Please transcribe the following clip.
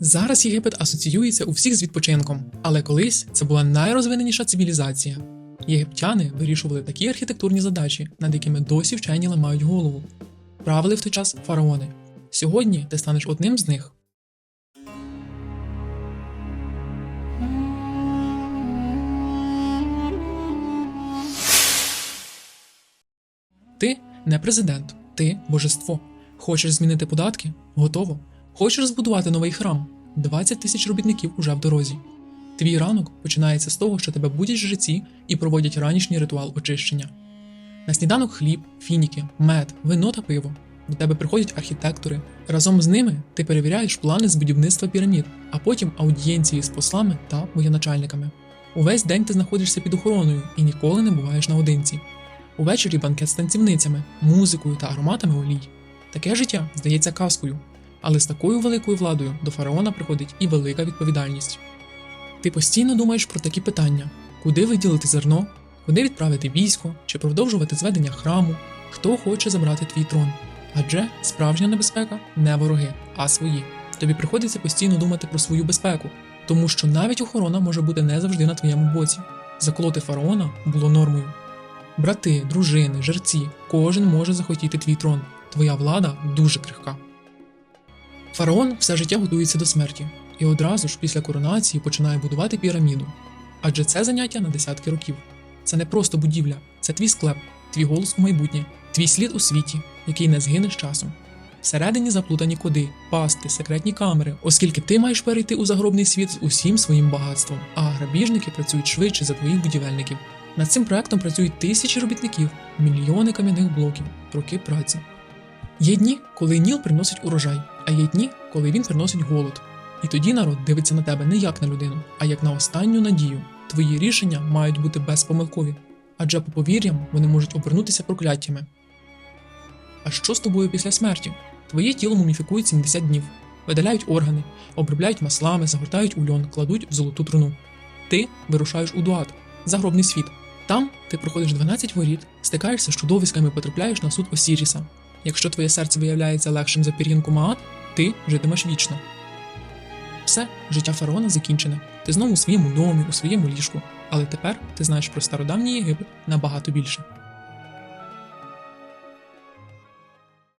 Зараз Єгипет асоціюється у всіх з відпочинком, але колись це була найрозвиненіша цивілізація. Єгиптяни вирішували такі архітектурні задачі, над якими досі вчені ламають голову. Правили в той час фараони. Сьогодні ти станеш одним з них. Ти не президент, ти божество. Хочеш змінити податки? Готово. Хочеш збудувати новий храм? 20 тисяч робітників уже в дорозі. Твій ранок починається з того, що тебе будять жреці і проводять ранішній ритуал очищення. На сніданок хліб, фініки, мед, вино та пиво. До тебе приходять архітектори. Разом з ними ти перевіряєш плани з будівництва пірамід, а потім аудієнції з послами та воєначальниками. Увесь день ти знаходишся під охороною і ніколи не буваєш наодинці. Увечері банкет з танцівницями, музикою та ароматами олій. Таке життя здається казкою, але з такою великою владою до фараона приходить і велика відповідальність. Ти постійно думаєш про такі питання: куди виділити зерно, куди відправити військо чи продовжувати зведення храму, хто хоче забрати твій трон. Адже справжня небезпека не вороги, а свої. Тобі приходиться постійно думати про свою безпеку, тому що навіть охорона може бути не завжди на твоєму боці. Заколоти фараона було нормою. Брати, дружини, жерці, кожен може захотіти твій трон. Твоя влада дуже крихка. Фараон все життя готується до смерті і одразу ж після коронації починає будувати піраміду. Адже це заняття на десятки років. Це не просто будівля, це твій склеп, твій голос у майбутнє, твій слід у світі, який не згине з часом. Всередині заплутані коди, пастки, секретні камери, оскільки ти маєш перейти у загробний світ з усім своїм багатством, а грабіжники працюють швидше за твоїх будівельників. Над цим проектом працюють тисячі робітників, мільйони кам'яних блоків, роки праці. Є дні, коли Ніл приносить урожай, а є дні, коли він приносить голод. І тоді народ дивиться на тебе не як на людину, а як на останню надію. Твої рішення мають бути безпомилкові, адже по повір'ям вони можуть обернутися прокляттями. А що з тобою після смерті? Твоє тіло муміфікують 70 днів, видаляють органи, обробляють маслами, загортають у льон, кладуть в золоту труну. Ти вирушаєш у дуат, загробний світ. Там ти проходиш 12 воріт, стикаєшся з чудовиськами потрапляєш на суд Осіріса. Якщо твоє серце виявляється легшим за пір'їнку Маат, ти житимеш вічно. Все, життя фараона закінчене. Ти знову у своєму домі, у своєму ліжку. Але тепер ти знаєш про стародавній Єгипет набагато більше.